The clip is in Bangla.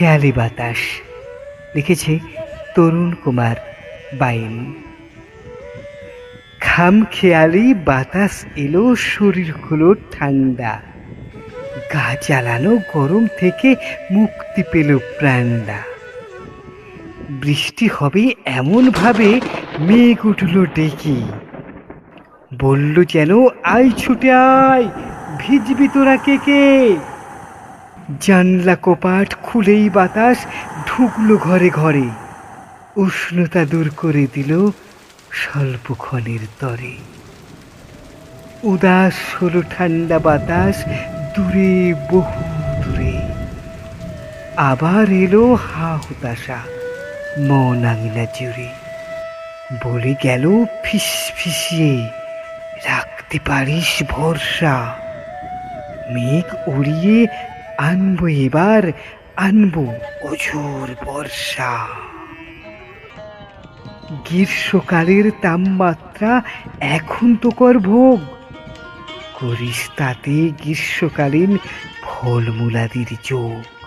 খেয়ালি বাতাস। লিখেছে তরুণ কুমার বাইন। খাম খেয়ালি, বাতাস এলো, শরীর হলো ঠান্ডা। গা জ্বালানো গরম থেকে মুক্তি পেল প্রাণটা। বৃষ্টি হবে এমনভাবে মেঘ উঠল ডেকে। বলল যেন, আয় ছুটে আয়, ভিজবি তোরা কে কে? জানলা কপাট খুলেই বাতাস ঢুকলো ঘরে ঘরে। উষ্ণতা দূর করে দিল স্বল্পক্ষণের তরে। উদাস হলো ঠান্ডা বাতাস দূরে, বহু দূরে। আবার এলো হা হুতাশা, মন আঙিনা জুড়ে। বলে গেল, ফিস ফিসিয়ে, রাখতে পারিস ভরসা। মেঘ উড়িয়ে আনব এবার, আনব অঝোর বর্ষা। গ্রীষ্মকালের তাপমাত্রা এখন তো কর ভোগ। করিস তাতে গ্রীষ্মকালীন ফলমূলাদির যোগ।